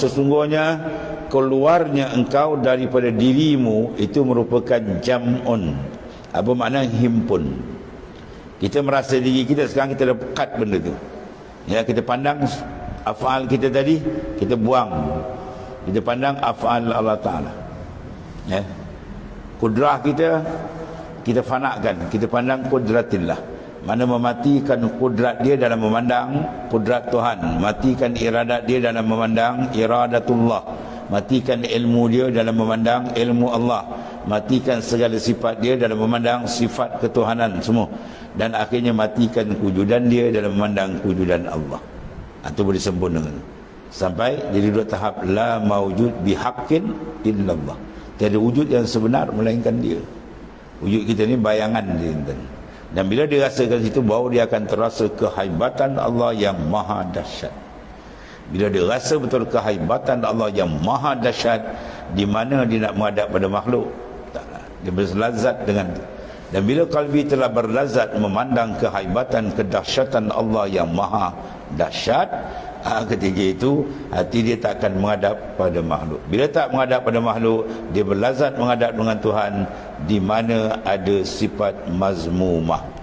sesungguhnya keluarnya engkau daripada dirimu itu merupakan jam'un. Apa makna himpun? Kita merasa diri kita sekarang kita dah pekat benda tu. Ya kita pandang afal kita tadi kita buang. Kita pandang afal Allah Taala. Ya. Kudrah kita kita fanakan kita pandang kudratillah mana mematikan kudrat dia dalam memandang kudrat Tuhan. Matikan iradat dia dalam memandang iradatullah. Matikan ilmu dia dalam memandang ilmu Allah. Matikan segala sifat dia dalam memandang sifat ketuhanan semua. Dan akhirnya matikan kewujudan dia dalam memandang kewujudan Allah. Itu boleh sempurna. Sampai jadi dua tahap. La maujud bihaqqin illallah. Tiada wujud yang sebenar melainkan dia. Wujud kita ni bayangan dia dan bila dia rasakan situ baru dia akan terasa kehaibatan Allah yang maha dahsyat. Bila dia rasa betul kehaibatan Allah yang maha dahsyat di mana dia nak menghadap pada makhluk? Taklah. Dia berlazat dengan dan bila kalbi telah berlazat memandang kehaibatan kedahsyatan Allah yang maha dahsyat, ha, ketika itu hati dia tak akan menghadap pada makhluk. Bila tak menghadap pada makhluk, dia berlazat menghadap dengan Tuhan di mana ada sifat mazmumah